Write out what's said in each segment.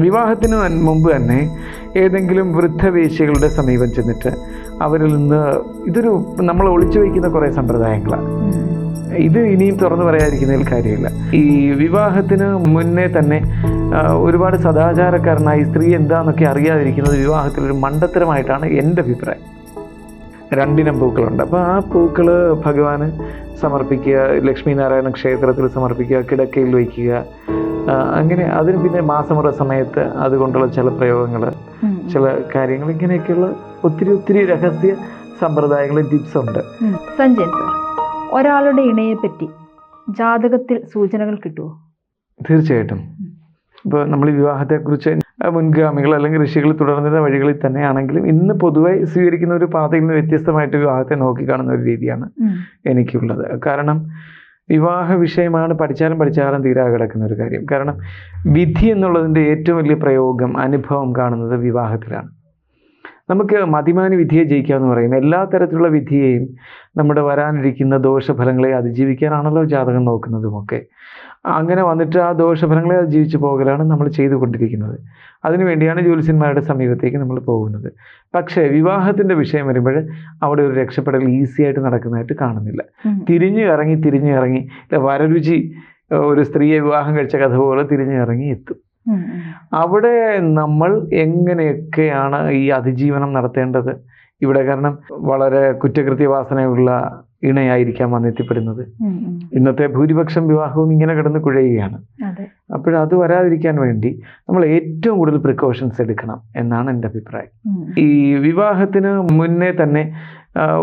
വിവാഹത്തിന് മുമ്പ് തന്നെ ഏതെങ്കിലും വൃദ്ധവേശികളുടെ സമീപം ചെന്നിട്ട് അവരിൽ നിന്ന് ഇതൊരു നമ്മൾ ഒളിച്ചു വയ്ക്കുന്ന കുറേ സമ്പ്രദായങ്ങളാണ്. ഇത് ഇനിയും തുറന്നു പറയാതിരിക്കുന്നതിൽ കാര്യമില്ല. ഈ വിവാഹത്തിന് മുന്നേ തന്നെ ഒരുപാട് സദാചാരക്കാരനായി സ്ത്രീ എന്താണെന്നൊക്കെ അറിയാതിരിക്കുന്നത് വിവാഹത്തിലൊരു മണ്ടത്തരമായിട്ടാണ് എന്റെ അഭിപ്രായം. രണ്ടിനം പൂക്കളുണ്ട് അപ്പോൾ ആ പൂക്കൾ ഭഗവാന് സമർപ്പിക്കുക ലക്ഷ്മി നാരായണ ക്ഷേത്രത്തിൽ സമർപ്പിക്കുക കിടക്കയിൽ വയ്ക്കുക അങ്ങനെ അതിന് പിന്നെ മാസമുറ സമയത്ത് അതുകൊണ്ടുള്ള ചില പ്രയോഗങ്ങൾ ചില കാര്യങ്ങൾ ഇങ്ങനെയൊക്കെയുള്ള ഒത്തിരി ഒത്തിരി രഹസ്യ സമ്പ്രദായങ്ങളും ടിപ്സ് ഉണ്ട്. സഞ്ജയൻ സർ ഒരാളുടെ ഇണയെ പറ്റി ജാതകത്തിൽ സൂചനകൾ കിട്ടുമോ തീർച്ചയായിട്ടും. ഇപ്പോൾ നമ്മൾ ഈ വിവാഹത്തെക്കുറിച്ച് മുൻഗാമികൾ അല്ലെങ്കിൽ ഋഷികൾ തുടർന്നിരുന്ന വഴികളിൽ തന്നെയാണെങ്കിലും ഇന്ന് പൊതുവെ സ്വീകരിക്കുന്ന ഒരു പാതയിൽ നിന്ന് വ്യത്യസ്തമായിട്ട് വിവാഹത്തെ നോക്കിക്കാണുന്ന ഒരു രീതിയാണ് എനിക്കുള്ളത്. കാരണം വിവാഹ വിഷയമാണ് പഠിച്ചാലും പഠിച്ചാലും തീരാ കിടക്കുന്ന ഒരു കാര്യം. കാരണം വിധി എന്നുള്ളതിന്റെ ഏറ്റവും വലിയ പ്രയോഗം അനുഭവം കാണുന്നത് വിവാഹത്തിലാണ്. നമുക്ക് മതിമാന വിധിയെ ജയിക്കുക എന്ന് പറയുന്നത് എല്ലാ തരത്തിലുള്ള വിധിയെയും നമ്മുടെ വരാനിരിക്കുന്ന ദോഷഫലങ്ങളെ അതിജീവിക്കാനാണല്ലോ ജാതകം നോക്കുന്നതുമൊക്കെ. അങ്ങനെ വന്നിട്ട് ആ ദോഷഫലങ്ങളെ അതിജീവിച്ച് പോകലാണ് നമ്മൾ ചെയ്തുകൊണ്ടിരിക്കുന്നത്. അതിനുവേണ്ടിയാണ് ജ്യോത്സ്യന്മാരുടെ സമീപത്തേക്ക് നമ്മൾ പോകുന്നത്. പക്ഷേ വിവാഹത്തിന്റെ വിഷയം വരുമ്പോൾ അവിടെ ഒരു രക്ഷപ്പെടൽ ഈസി ആയിട്ട് നടക്കുന്നതായിട്ട് കാണുന്നില്ല. തിരിഞ്ഞു ഇറങ്ങി തിരിഞ്ഞു ഇറങ്ങി വരരുചി ഒരു സ്ത്രീയെ വിവാഹം കഴിച്ച കഥ പോലെ തിരിഞ്ഞു ഇറങ്ങി എത്തും. അവിടെ നമ്മൾ എങ്ങനെയൊക്കെയാണ് ഈ അതിജീവനം നടത്തേണ്ടത്? ഇവിടെ കാരണം വളരെ കുറ്റകൃത്യവാസനയുള്ള ഇണയായിരിക്കാം വന്നെത്തിപ്പെടുന്നത്. ഇന്നത്തെ ഭൂരിപക്ഷം വിവാഹവും ഇങ്ങനെ കിടന്ന് കുഴയുകയാണ്. അപ്പോൾ അത് വരാതിരിക്കാൻ വേണ്ടി നമ്മൾ ഏറ്റവും കൂടുതൽ പ്രിക്കോഷൻസ് എടുക്കണം എന്നാണ് എന്റെ അഭിപ്രായം. ഈ വിവാഹത്തിന് മുന്നേ തന്നെ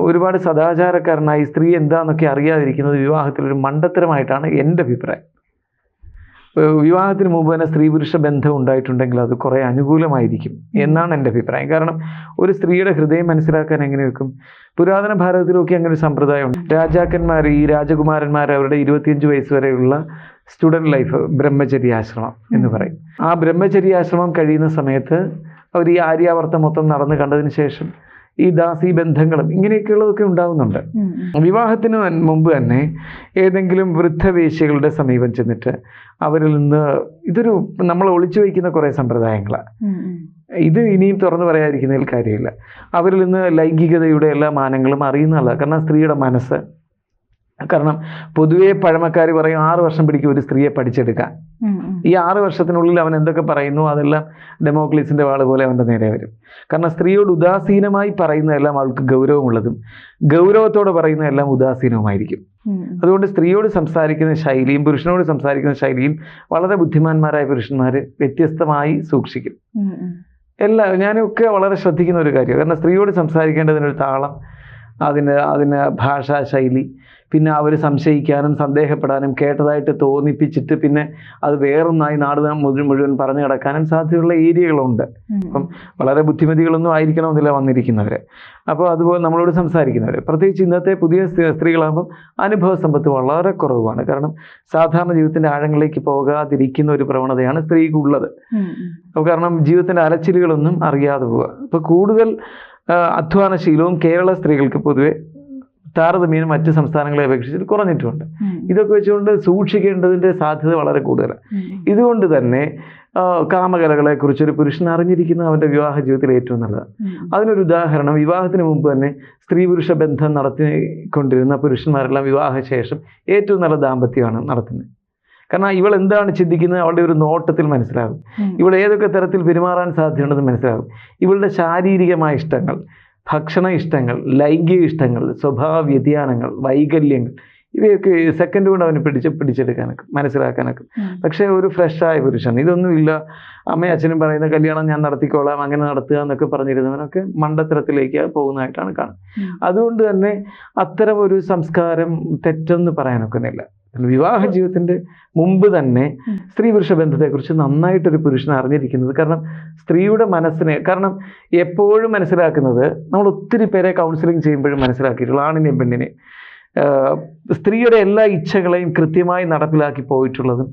ഒരുപാട് സദാചാരക്കാരനായി സ്ത്രീ എന്താണെന്നൊക്കെ അറിയാതിരിക്കുന്നത് വിവാഹത്തിൽ ഒരു മണ്ടത്തരമായിട്ടാണ് എന്റെ അഭിപ്രായം. വിവാഹത്തിന് മുമ്പ് തന്നെ സ്ത്രീ പുരുഷ ബന്ധം ഉണ്ടായിട്ടുണ്ടെങ്കിൽ അത് കുറേ അനുകൂലമായിരിക്കും എന്നാണ് എന്റെ അഭിപ്രായം. കാരണം ഒരു സ്ത്രീയുടെ ഹൃദയം മനസ്സിലാക്കാൻ എങ്ങനെ വെക്കും? പുരാതന ഭാരതത്തിലൊക്കെ അങ്ങനെ ഒരു സമ്പ്രദായമുണ്ട് രാജാക്കന്മാർ ഈ രാജകുമാരന്മാർ അവരുടെ ഇരുപത്തിയഞ്ച് വയസ്സ് വരെയുള്ള സ്റ്റുഡന്റ് ലൈഫ് ബ്രഹ്മചര്യാശ്രമം എന്ന് പറയും. ആ ബ്രഹ്മചര്യാശ്രമം കഴിയുന്ന സമയത്ത് അവർ ഈ ആര്യാവർത്തം മൊത്തം നടന്ന് കണ്ടതിന് ശേഷം ഈ ദാസി ബന്ധങ്ങളും ഇങ്ങനെയൊക്കെയുള്ളതൊക്കെ ഉണ്ടാവുന്നുണ്ട്. വിവാഹത്തിന് മുമ്പ് തന്നെ ഏതെങ്കിലും വൃദ്ധവേശികളുടെ സമീപം ചെന്നിട്ട് അവരിൽ നിന്ന് ഇതൊരു നമ്മൾ ഒളിച്ചു വയ്ക്കുന്ന കുറേ സമ്പ്രദായങ്ങളാണ് ഇത് ഇനിയും തുറന്നു പറയാതിരിക്കുന്നതിൽ കാര്യമില്ല. അവരിൽ നിന്ന് ലൈംഗികതയുടെ എല്ലാ മാനങ്ങളും അറിയുന്നതല്ല കാരണം സ്ത്രീയുടെ മനസ്സ് കാരണം പൊതുവെ പഴമക്കാർ പറയും ആറ് വർഷം പിടിക്കും ഒരു സ്ത്രീയെ പഠിച്ചെടുക്കാൻ. ഈ ആറ് വർഷത്തിനുള്ളിൽ അവൻ എന്തൊക്കെ പറയുന്നു അതെല്ലാം ഡെമോക്ലീസിന്റെ വാൾ പോലെ അവന്റെ നേരെ വരും. കാരണം സ്ത്രീയോട് ഉദാസീനമായി പറയുന്നതെല്ലാം അവൾക്ക് ഗൗരവമുള്ളതും ഗൗരവത്തോടെ പറയുന്നതെല്ലാം ഉദാസീനവുമായിരിക്കും. അതുകൊണ്ട് സ്ത്രീയോട് സംസാരിക്കുന്ന ശൈലിയും പുരുഷനോട് സംസാരിക്കുന്ന ശൈലിയും വളരെ ബുദ്ധിമാന്മാരായ പുരുഷന്മാർ വ്യത്യസ്തമായി സൂക്ഷിക്കും. എല്ലാ ഞാനൊക്കെ വളരെ ശ്രദ്ധിക്കുന്ന ഒരു കാര്യം കാരണം സ്ത്രീയോട് സംസാരിക്കേണ്ടതിനൊരു താളം അതിന് അതിന് ഭാഷാ ശൈലി പിന്നെ അവർ സംശയിക്കാനും സന്ദേഹപ്പെടാനും കേട്ടതായിട്ട് തോന്നിപ്പിച്ചിട്ട് പിന്നെ അത് വേറൊന്നായി നാട് മുഴുവൻ മുഴുവൻ പറഞ്ഞു കിടക്കാനും സാധ്യതയുള്ള ഏരിയകളുണ്ട്. അപ്പം വളരെ ബുദ്ധിമതികളൊന്നും ആയിരിക്കണമെന്നില്ല വന്നിരിക്കുന്നവർ അപ്പോൾ അതുപോലെ നമ്മളോട് സംസാരിക്കുന്നവർ പ്രത്യേകിച്ച് ഇന്നത്തെ പുതിയ സ്ത്രീ- സ്ത്രീകളാകുമ്പം അനുഭവ സമ്പത്ത് വളരെ കുറവാണ്. കാരണം സാധാരണ ജീവിതത്തിന്റെ ആഴങ്ങളിലേക്ക് പോകാതിരിക്കുന്ന ഒരു പ്രവണതയാണ് സ്ത്രീക്കുള്ളത്. അപ്പോൾ കാരണം ജീവിതത്തിന്റെ അലച്ചിലുകളൊന്നും അറിയാതെ പോവുക. അപ്പോൾ കൂടുതൽ അധ്വാനശീലവും കേരള സ്ത്രീകൾക്ക് പൊതുവെ താരതമ്യേന മറ്റ് സംസ്ഥാനങ്ങളെ അപേക്ഷിച്ച് കുറഞ്ഞിട്ടുണ്ട്. ഇതൊക്കെ വെച്ചുകൊണ്ട് സൂക്ഷിക്കേണ്ടതിന്റെ സാധ്യത വളരെ കൂടുതലാണ് ഇതുകൊണ്ട് തന്നെ കാമകലകളെ കുറിച്ച് ഒരു പുരുഷൻ അറിഞ്ഞിരിക്കുന്ന അവന്റെ വിവാഹ ജീവിതത്തിൽ ഏറ്റവും നല്ലതാണ് അതിനൊരു ഉദാഹരണം വിവാഹത്തിന് മുമ്പ് തന്നെ സ്ത്രീ പുരുഷ ബന്ധം നടത്തിക്കൊണ്ടിരുന്ന പുരുഷന്മാരെല്ലാം വിവാഹശേഷം ഏറ്റവും നല്ല ദാമ്പത്യമാണ് നടത്തുന്നത്. കാരണം ഇവൾ എന്താണ് ചിന്തിക്കുന്നത് അവളുടെ ഒരു നോട്ടത്തിൽ മനസ്സിലാകും. ഇവൾ ഏതൊക്കെ തരത്തിൽ പെരുമാറാൻ സാധ്യതയുണ്ടെന്ന് മനസ്സിലാകും. ഇവളുടെ ശാരീരികമായ ഇഷ്ടങ്ങൾ ഭക്ഷണ ഇഷ്ടങ്ങൾ ലൈംഗിക ഇഷ്ടങ്ങൾ സ്വഭാവ വ്യതിയാനങ്ങൾ വൈകല്യങ്ങൾ ഇവയൊക്കെ സെക്കൻഡ് കൊണ്ട് അവന് പിടിച്ച് പിടിച്ചെടുക്കാനൊക്കെ മനസ്സിലാക്കാനൊക്കെ. പക്ഷേ ഒരു ഫ്രഷായ പുരുഷൻ ഇതൊന്നുമില്ല. അമ്മയും അച്ഛനും പറയുന്ന കല്യാണം ഞാൻ നടത്തിക്കോളാം അങ്ങനെ നടത്തുക എന്നൊക്കെ പറഞ്ഞിരുന്നവനൊക്കെ മണ്ടത്തരത്തിലേക്ക് പോകുന്നതായിട്ടാണ് കാണുന്നത്. അതുകൊണ്ട് തന്നെ അത്തരം ഒരു സംസ്കാരം തെറ്റെന്ന് പറയാനൊക്കുന്നില്ല. വിവാഹ ജീവിതത്തിന്റെ മുമ്പ് തന്നെ സ്ത്രീ പുരുഷ ബന്ധത്തെക്കുറിച്ച് നന്നായിട്ടൊരു പുരുഷൻ അറിഞ്ഞിരിക്കുന്നത്. കാരണം സ്ത്രീയുടെ മനസ്സിനെ കാരണം എപ്പോഴും മനസ്സിലാക്കുന്നത് നമ്മൾ ഒത്തിരി പേരെ കൗൺസിലിംഗ് ചെയ്യുമ്പോഴും മനസ്സിലാക്കിയിട്ടുള്ള ആണിനെയും പെണ്ണിനെയും. സ്ത്രീയുടെ എല്ലാ ഇച്ഛകളെയും കൃത്യമായി നടപ്പിലാക്കി പോയിട്ടുള്ളതും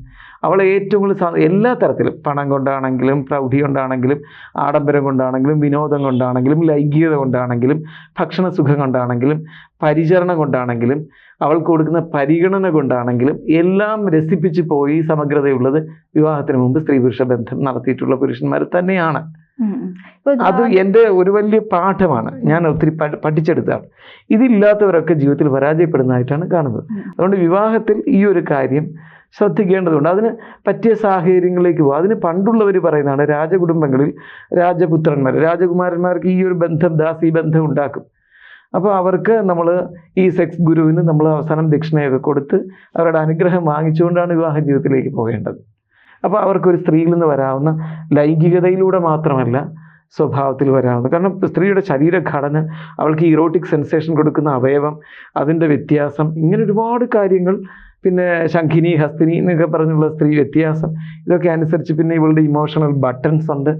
അവളെ ഏറ്റവും കൂടുതൽ എല്ലാ തരത്തിലും പണം കൊണ്ടാണെങ്കിലും പ്രൗഢി കൊണ്ടാണെങ്കിലും ആഡംബരം കൊണ്ടാണെങ്കിലും വിനോദം കൊണ്ടാണെങ്കിലും ലൈംഗികത കൊണ്ടാണെങ്കിലും ഭക്ഷണസുഖം കൊണ്ടാണെങ്കിലും പരിചരണം കൊണ്ടാണെങ്കിലും അവൾക്ക് കൊടുക്കുന്ന പരിഗണന കൊണ്ടാണെങ്കിലും എല്ലാം രസിപ്പിച്ച് പോയി സമഗ്രതയുള്ളത് വിവാഹത്തിന് മുമ്പ് സ്ത്രീ പുരുഷ ബന്ധം നടത്തിയിട്ടുള്ള പുരുഷന്മാർ തന്നെയാണ്. അത് എന്റെ ഒരു വലിയ പാഠമാണ്. ഞാൻ ഒത്തിരി പഠിച്ചെടുത്താണ്. ഇതില്ലാത്തവരൊക്കെ ജീവിതത്തിൽ പരാജയപ്പെടുന്നതായിട്ടാണ് കാണുന്നത്. അതുകൊണ്ട് വിവാഹത്തിൽ ഈ ഒരു കാര്യം ശ്രദ്ധിക്കേണ്ടതുണ്ട്. അതിന് പറ്റിയ സാഹചര്യങ്ങളിലേക്ക് പോകും അതിന് പണ്ടുള്ളവർ പറയുന്നതാണ് രാജകുടുംബങ്ങളിൽ രാജപുത്രന്മാർ രാജകുമാരന്മാർക്ക് ഈ ഒരു ബന്ധം ദാസി ബന്ധം ഉണ്ടാക്കും. അപ്പോൾ അവർക്ക് നമ്മൾ ഈ സെക്സ് ഗുരുവിന് നമ്മൾ അവസാനം ദക്ഷിണയൊക്കെ കൊടുത്ത് അവരുടെ അനുഗ്രഹം വാങ്ങിച്ചുകൊണ്ടാണ് വിവാഹ ജീവിതത്തിലേക്ക് പോകേണ്ടത്. അപ്പോൾ അവർക്കൊരു സ്ത്രീയിൽ നിന്ന് വരാവുന്ന ലൈംഗികതയിലൂടെ മാത്രമല്ല സ്വഭാവത്തിൽ വരാവുന്ന കാരണം സ്ത്രീയുടെ ശരീരഘടന അവൾക്ക് ഇറോട്ടിക് സെൻസേഷൻ കൊടുക്കുന്ന അവയവം അതിന്റെ വ്യത്യാസം ഇങ്ങനെ ഒരുപാട് കാര്യങ്ങൾ പിന്നെ ശംഖിനി ഹസ്തിനി എന്നൊക്കെ പറഞ്ഞുള്ള സ്ത്രീ വ്യത്യാസം ഇതൊക്കെ അനുസരിച്ച് പിന്നെ ഇവളുടെ ഇമോഷണൽ ബട്ടൺസ് ഉണ്ട്.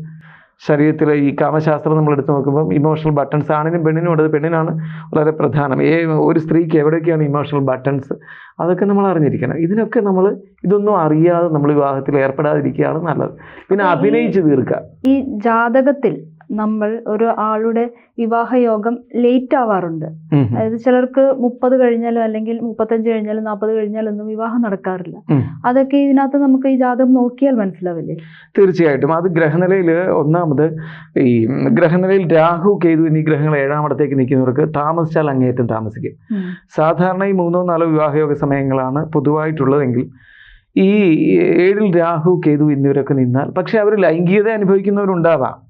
ശരീരത്തിലെ ഈ കാമശാസ്ത്രം നമ്മൾ എടുത്തു നോക്കുമ്പോൾ ഇമോഷണൽ ബട്ടൺസ് ആണിനും പെണ്ണിനും ഉള്ളത്. പെണ്ണിനാണ് വളരെ പ്രധാനം. ഏ ഒരു സ്ത്രീക്ക് എവിടെയൊക്കെയാണ് ഇമോഷണൽ ബട്ടൺസ് അതൊക്കെ നമ്മൾ അറിഞ്ഞിരിക്കണം. ഇതിനൊക്കെ നമ്മൾ ഇതൊന്നും അറിയാതെ നമ്മൾ വിവാഹത്തിൽ ഏർപ്പെടാതിരിക്കുകയാണ് നല്ലത്. പിന്നെ അഭിനയിച്ചു അഭിനയിച്ച് തീർക്കുക. ഈ ജാതകത്തിൽ നമ്മൾ ഒരു ആളുടെ വിവാഹയോഗം ലേറ്റ് ആവാറുണ്ട്. അതായത് ചിലർക്ക് മുപ്പത് കഴിഞ്ഞാലും അല്ലെങ്കിൽ മുപ്പത്തഞ്ച് കഴിഞ്ഞാലും നാൽപ്പത് കഴിഞ്ഞാലും ഒന്നും വിവാഹം നടക്കാറില്ല. അതൊക്കെ ഇതിനകത്ത് നമുക്ക് ഈ ജാതകം നോക്കിയാൽ മനസ്സിലാവില്ലേ? തീർച്ചയായിട്ടും. അത് ഗ്രഹനിലയിൽ ഒന്നാമത് ഈ ഗ്രഹനിലയിൽ രാഹു കേതു എന്നീ ഗ്രഹങ്ങൾ ഏഴാമടത്തേക്ക് നിൽക്കുന്നവർക്ക് താമസിച്ചാൽ അങ്ങേയറ്റം താമസിക്കും. സാധാരണ ഈ മൂന്നോ നാലോ വിവാഹയോഗ സമയങ്ങളാണ് പൊതുവായിട്ടുള്ളതെങ്കിൽ ഈ ഏഴിൽ രാഹു കേതു എന്നിവരൊക്കെ നിന്നാൽ പക്ഷെ അവർ ലൈംഗികത അനുഭവിക്കുന്നവരുണ്ടാവാം.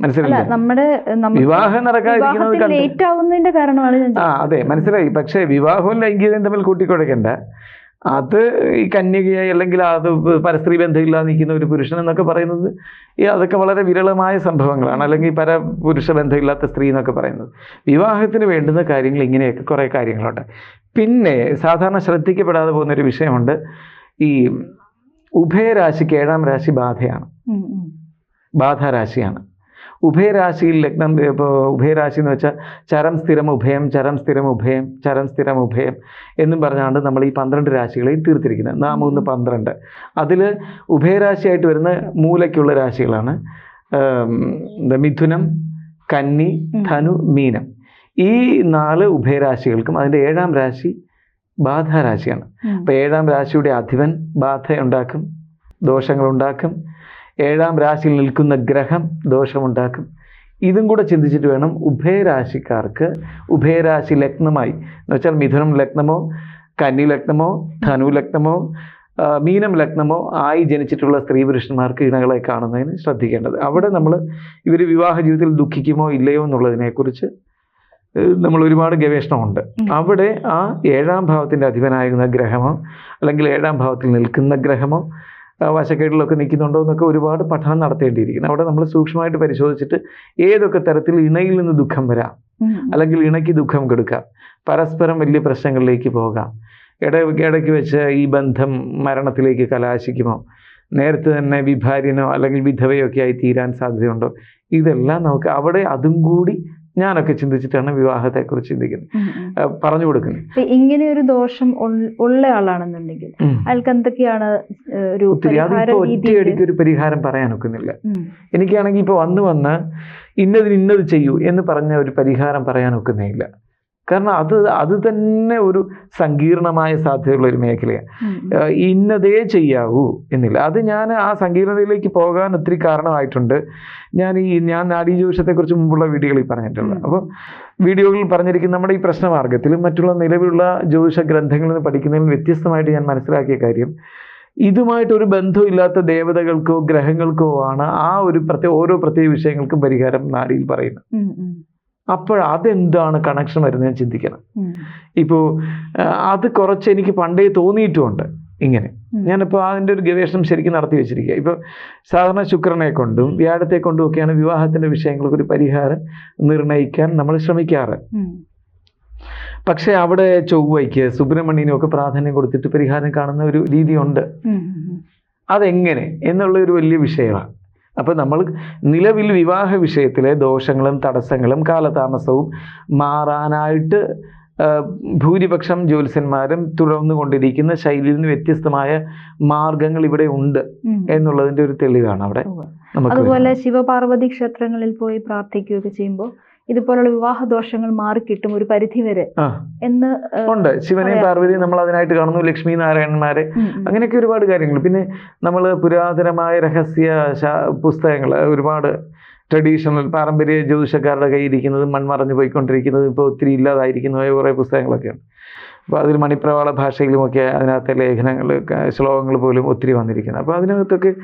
നമ്മുടെ വിവാഹം നടക്കാതിരിക്കുന്നത് കാരണമാണ് ആ അതെ മനസ്സിലായി. പക്ഷേ വിവാഹവും ലൈംഗികതയും തമ്മിൽ കൂട്ടിക്കുഴയ്ക്കണ്ട അത് ഈ കന്യകയായി അല്ലെങ്കിൽ അത് പരസ്ത്രീ ബന്ധമില്ലാതെ നിൽക്കുന്ന ഒരു പുരുഷൻ എന്നൊക്കെ പറയുന്നത് ഈ അതൊക്കെ വളരെ വിരളമായ സംഭവങ്ങളാണ്. അല്ലെങ്കിൽ പര പുരുഷ ബന്ധമില്ലാത്ത സ്ത്രീ എന്നൊക്കെ പറയുന്നത്. വിവാഹത്തിന് വേണ്ടുന്ന കാര്യങ്ങൾ ഇങ്ങനെയൊക്കെ കുറേ കാര്യങ്ങളുണ്ട്. പിന്നെ സാധാരണ ശ്രദ്ധിക്കപ്പെടാതെ പോകുന്ന ഒരു വിഷയമുണ്ട്. ഈ ഉഭയരാശിക്ക് ഏഴാം രാശി ബാധയാണ്. ബാധാരാശിയാണ്. ഉഭയരാശിയിൽ ലഗ്നം ഉഭയരാശി എന്ന് വെച്ചാൽ ചരം സ്ഥിരം ഉഭയം ചരം സ്ഥിരം ഉഭയം ചരം സ്ഥിരം ഉഭയം എന്നും പറഞ്ഞാണ് നമ്മൾ ഈ പന്ത്രണ്ട് രാശികളെയും തീർത്തിരിക്കുന്നത്. നാമൂന്ന് പന്ത്രണ്ട്. അതിൽ ഉഭയരാശിയായിട്ട് വരുന്ന മൂലയ്ക്കുള്ള രാശികളാണ് മിഥുനം കന്നി ധനു മീനം. ഈ നാല് ഉഭയരാശികൾക്കും അതിന്റെ ഏഴാം രാശി ബാധാരാശിയാണ്. അപ്പോൾ ഏഴാം രാശിയുടെ അധിപൻ ബാധയുണ്ടാക്കും ദോഷങ്ങളുണ്ടാക്കും ഏഴാം രാശിയിൽ നിൽക്കുന്ന ഗ്രഹം ദോഷമുണ്ടാക്കും. ഇതും കൂടെ ചിന്തിച്ചിട്ട് വേണം ഉഭയരാശിക്കാർക്ക് ഉഭയരാശി ലഗ്നമായി. എന്ന് വെച്ചാൽ മിഥുനം ലഗ്നമോ കന്നി ലഗ്നമോ ധനു ലഗ്നമോ മീനം ലഗ്നമോ ആയി ജനിച്ചിട്ടുള്ള സ്ത്രീ പുരുഷന്മാർക്ക് ഇണകളെ കാണുന്നതിന് ശ്രദ്ധിക്കേണ്ടത്. അവിടെ നമ്മൾ ഇവർ വിവാഹ ജീവിതത്തിൽ ദുഃഖിക്കുമോ ഇല്ലയോ എന്നുള്ളതിനെക്കുറിച്ച് നമ്മൾ ഒരുപാട് ഗവേഷണമുണ്ട്. അവിടെ ആ ഏഴാം ഭാവത്തിന്റെ അധിപനായിരുന്ന ഗ്രഹമോ അല്ലെങ്കിൽ ഏഴാം ഭാവത്തിൽ നിൽക്കുന്ന ഗ്രഹമോ വശക്കേടിലൊക്കെ നിൽക്കുന്നുണ്ടോ എന്നൊക്കെ ഒരുപാട് പഠനം നടത്തേണ്ടിയിരിക്കുന്നു. അവിടെ നമ്മൾ സൂക്ഷ്മമായിട്ട് പരിശോധിച്ചിട്ട് ഏതൊക്കെ തരത്തിൽ ഇണയിൽ നിന്ന് ദുഃഖം വരാം? അല്ലെങ്കിൽ ഇണയ്ക്ക് ദുഃഖം കൊടുക്കാം. പരസ്പരം വലിയ പ്രശ്നങ്ങളിലേക്ക് പോകാം. ഇട ഇടയ്ക്ക് വെച്ച് ഈ ബന്ധം മരണത്തിലേക്ക് കലാശിക്കുമോ? നേരത്തെ തന്നെ വിഭാര്യനോ അല്ലെങ്കിൽ വിധവയോ ഒക്കെ ആയി തീരാൻ സാധ്യതയുണ്ടോ? ഇതെല്ലാം നമുക്ക് അവിടെ അതും കൂടി ഞാനൊക്കെ ചിന്തിച്ചിട്ടാണ് വിവാഹത്തെക്കുറിച്ച് ചിന്തിക്കുന്നത്. പറഞ്ഞു കൊടുക്കുന്നത്. ഇപ്പൊ ഇങ്ങനെ ഒരു ദോഷം ഉള്ള ആളാണെന്നുണ്ടെങ്കിൽ. അയാൾക്ക് എന്തൊക്കെയാണ് ഒരു ഒറ്റയടിക്ക് ഒരു പരിഹാരം പറയാൻ ഒക്കുന്നില്ല. എനിക്കാണെങ്കിൽ ഇപ്പോൾ വന്ന് വന്ന് ഇന്നതിന് ഇന്നത് ചെയ്യൂ എന്ന് പറഞ്ഞ ഒരു പരിഹാരം പറയാൻ ഒക്കുന്നേയില്ല കാരണം അത് അത് തന്നെ ഒരു സങ്കീർണമായ സാധ്യതയുള്ള ഒരു മേഖലയാണ്. ഇന്നതേ ചെയ്യാവൂ എന്നില്ല. അത് ഞാൻ ആ സങ്കീർണതയിലേക്ക് പോകാൻ ഒത്തിരി കാരണമായിട്ടുണ്ട്. ഞാൻ ഈ ഞാൻ നാഡീജ്യോതിഷത്തെക്കുറിച്ച് മുമ്പുള്ള വീഡിയോകളിൽ പറഞ്ഞിട്ടുള്ളത്. അപ്പോൾ വീഡിയോകളിൽ പറഞ്ഞിരിക്കുന്ന നമ്മുടെ ഈ പ്രശ്നമാർഗത്തിലും മറ്റുള്ള നിലവിലുള്ള ജ്യോതിഷ ഗ്രന്ഥങ്ങളിൽ നിന്ന് പഠിക്കുന്നതിൽ വ്യത്യസ്തമായിട്ട് ഞാൻ മനസ്സിലാക്കിയ കാര്യം ഇതുമായിട്ടൊരു ബന്ധമില്ലാത്ത ദേവതകൾക്കോ ഗ്രഹങ്ങൾക്കോ ആണ് ആ ഒരു പ്രത്യേക ഓരോ പ്രത്യേക വിഷയങ്ങൾക്കും പരിഹാരം നാടിയിൽ പറയുന്നത്. അപ്പോൾ അതെന്താണ് കണക്ഷൻ വരുന്നത് ഞാൻ ചിന്തിക്കണം. ഇപ്പോൾ അത് കുറച്ച് എനിക്ക് പണ്ടേ തോന്നിയിട്ടുമുണ്ട് ഇങ്ങനെ. ഞാനിപ്പോൾ അതിന്റെ ഒരു ഗവേഷണം ശരിക്കും നടത്തി വെച്ചിരിക്കുക ഇപ്പോൾ സാധാരണ ശുക്രനെ കൊണ്ടും വ്യാഴത്തെ കൊണ്ടും ഒക്കെയാണ് വിവാഹത്തിന്റെ വിഷയങ്ങൾക്ക് ഒരു പരിഹാരം നിർണയിക്കാൻ നമ്മൾ ശ്രമിക്കാറ്. പക്ഷേ അവിടെ ചൊവ്വയ്ക്ക് സുബ്രഹ്മണ്യനൊക്കെ പ്രാധാന്യം കൊടുത്തിട്ട് പരിഹാരം കാണുന്ന ഒരു രീതിയുണ്ട്. അതെങ്ങനെ? എന്നുള്ള ഒരു വലിയ വിഷയമാണ്. അപ്പോൾ നമ്മൾ നിലവിൽ വിവാഹ വിഷയത്തിലെ ദോഷങ്ങളും തടസ്സങ്ങളും കാലതാമസവും മാറാനായിട്ട് ഭൂരിപക്ഷം ജ്യോത്സ്യന്മാരും തുടർന്നു കൊണ്ടിരിക്കുന്ന ശൈലിയിൽ നിന്ന് വ്യത്യസ്തമായ മാർഗങ്ങൾ ഇവിടെ ഉണ്ട് എന്നുള്ളതിന്റെ ഒരു തെളിവാണ് അവിടെ അതുപോലെ ശിവപാർവതി ക്ഷേത്രങ്ങളിൽ പോയി പ്രാർത്ഥിക്കുകയൊക്കെ ചെയ്യുമ്പോൾ ഇതുപോലുള്ള വിവാഹ ദോഷങ്ങൾ മാറിക്കിട്ടും ഒരു പരിധി വരെ എന്ന് ഉണ്ട്. ശിവനെയും. പാർവതിയും നമ്മൾ അതിനായിട്ട് കാണുന്നു ലക്ഷ്മി നാരായണന്മാരെ. അങ്ങനെയൊക്കെ ഒരുപാട് കാര്യങ്ങൾ. പിന്നെ നമ്മൾ പുരാതനമായ രഹസ്യ പുസ്തകങ്ങൾ ഒരുപാട് ട്രഡീഷണൽ പാരമ്പര്യ ജ്യോതിഷക്കാരുടെ കയ്യിരിക്കുന്നതും മൺമറഞ്ഞു പോയിക്കൊണ്ടിരിക്കുന്നതും ഇപ്പോൾ ഒത്തിരി ഇല്ലാതായിരിക്കുന്നതായ കുറേ പുസ്തകങ്ങളൊക്കെ ഉണ്ട് അപ്പോൾ അതിൽ മണിപ്രവാള ഭാഷയിലുമൊക്കെ അതിനകത്തെ ലേഖനങ്ങൾ ശ്ലോകങ്ങൾ പോലും ഒത്തിരി വന്നിരിക്കുന്നത് അപ്പോൾ അതിനകത്തൊക്കെ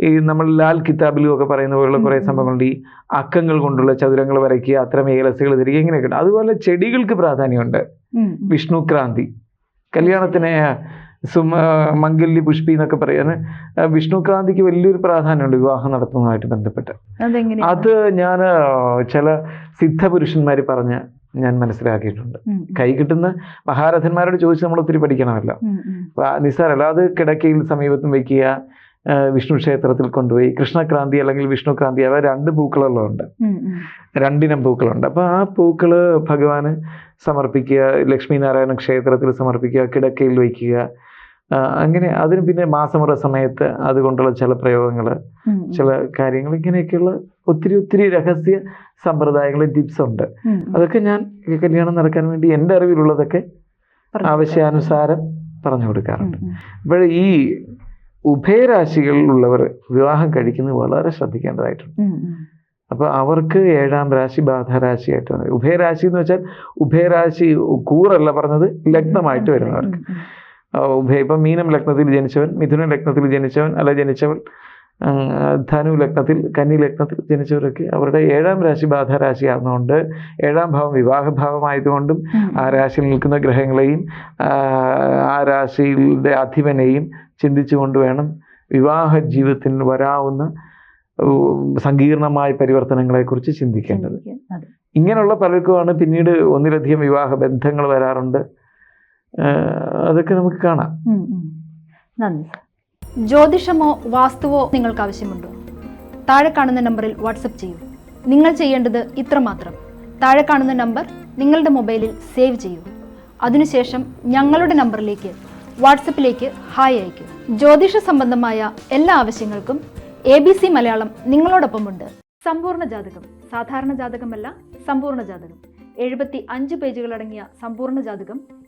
ഈ നമ്മൾ ലാൽ കിതാബിലും ഒക്കെ പറയുന്ന പോലുള്ള കുറേ. സംഭവങ്ങളുണ്ട്. ഈ അക്കങ്ങൾ കൊണ്ടുള്ള ചതുരങ്ങൾ വരയ്ക്കുക അത്തരം ഏലസുകൾ തിരികെ ഇങ്ങനെയൊക്കെ ഉണ്ട്. അതുപോലെ ചെടികൾക്ക് പ്രാധാന്യമുണ്ട്. വിഷ്ണുക്രാന്തി. കല്യാണത്തിന് സുമ മംഗല്യ പുഷ്പി എന്നൊക്കെ പറയുന്നത് വിഷ്ണുക്രാന്തിക്ക് വലിയൊരു പ്രാധാന്യമുണ്ട് വിവാഹം നടത്തുന്നതുമായിട്ട് ബന്ധപ്പെട്ട്. അത് ഞാൻ ചില സിദ്ധപുരുഷന്മാർ പറഞ്ഞ് ഞാൻ മനസ്സിലാക്കിയിട്ടുണ്ട്. കൈ കിട്ടുന്ന മഹാരഥന്മാരോട് ചോദിച്ച് നമ്മൾ ഒത്തിരി പഠിക്കണമല്ലോ നിസ്സാരല്ല. അത് കിടക്കയിൽ സമീപത്തും വയ്ക്കുക വിഷ്ണു ക്ഷേത്രത്തിൽ കൊണ്ടുപോയി കൃഷ്ണക്രാന്തി അല്ലെങ്കിൽ വിഷ്ണുക്രാന്തി അവ രണ്ട് പൂക്കളുള്ളതുണ്ട്. രണ്ടിനം പൂക്കളുണ്ട് അപ്പോൾ ആ പൂക്കൾ ഭഗവാന് സമർപ്പിക്കുക ലക്ഷ്മി നാരായണ ക്ഷേത്രത്തിൽ സമർപ്പിക്കുക കിടക്കയിൽ വയ്ക്കുക അങ്ങനെ അതിന് പിന്നെ മാസമുറ സമയത്ത് അതുകൊണ്ടുള്ള ചില പ്രയോഗങ്ങൾ. ചില കാര്യങ്ങൾ ഇങ്ങനെയൊക്കെയുള്ള ഒത്തിരി ഒത്തിരി രഹസ്യ സമ്പ്രദായങ്ങൾ ടിപ്സ് ഉണ്ട്. അതൊക്കെ ഞാൻ കല്യാണം നടക്കാൻ വേണ്ടി എന്റെ അറിവിലുള്ളതൊക്കെ ആവശ്യാനുസാരം പറഞ്ഞു കൊടുക്കാറുണ്ട്. അപ്പോൾ ഈ ഉഭയരാശികളിലുള്ളവർ വിവാഹം കഴിക്കുന്നത് വളരെ ശ്രദ്ധിക്കേണ്ടതായിട്ടുണ്ട്. അപ്പോൾ അവർക്ക് ഏഴാം രാശി ബാധാരാശിയായിട്ട് വന്നത്. ഉഭയരാശി എന്ന് വെച്ചാൽ ഉഭയരാശി കൂറല്ല പറഞ്ഞത് ലഗ്നമായിട്ട് വരുന്നവർക്ക്. ഉഭയ ഇപ്പം മീനം ലഗ്നത്തിൽ ജനിച്ചവൻ മിഥുന ലഗ്നത്തിൽ ജനിച്ചവൻ അല്ല ജനിച്ചവൻ ധനു ലഗ്നത്തിൽ കന്നി ലഗ്നത്തിൽ ജനിച്ചവരൊക്കെ അവരുടെ ഏഴാം രാശി ബാധാരാശി ആകുന്നതുകൊണ്ട് ഏഴാം ഭാവം വിവാഹഭാവമായതുകൊണ്ടും ആ രാശിയിൽ നിൽക്കുന്ന ഗ്രഹങ്ങളെയും ആ, രാശിയിലെ അധിപനെയും ചിന്തിച്ചുകൊണ്ട് വേണം വിവാഹ ജീവിതത്തിന് വരാവുന്ന സങ്കീർണമായ പരിവർത്തനങ്ങളെക്കുറിച്ച് ചിന്തിക്കേണ്ടത്. ഇങ്ങനെയുള്ള പലർക്കുമാണ് പിന്നീട് ഒന്നിലധികം വിവാഹ ബന്ധങ്ങൾ വരാറുണ്ട്. അതൊക്കെ നമുക്ക് കാണാം. നന്ദി ജ്യോതിഷമോ വാസ്തുവോ നിങ്ങൾക്ക് ആവശ്യമുണ്ടോ? താഴെ കാണുന്ന നമ്പറിൽ വാട്സപ്പ് ചെയ്യൂ. നിങ്ങൾ ചെയ്യേണ്ടത് ഇത്രമാത്രം താഴെ കാണുന്ന നമ്പർ നിങ്ങളുടെ മൊബൈലിൽ സേവ് ചെയ്യൂ. അതിനുശേഷം ഞങ്ങളുടെ നമ്പറിലേക്ക് വാട്സപ്പിലേക്ക് ഹായ് അയയ്ക്കൂ. ജ്യോതിഷ സംബന്ധമായ എല്ലാ ആവശ്യങ്ങൾക്കും എ ബി സി മലയാളം നിങ്ങളോടൊപ്പമുണ്ട്. സമ്പൂർണ ജാതകം സാധാരണ ജാതകമല്ല സമ്പൂർണ ജാതകം. എഴുപത്തി അഞ്ച് പേജുകളടങ്ങിയ സമ്പൂർണ ജാതകം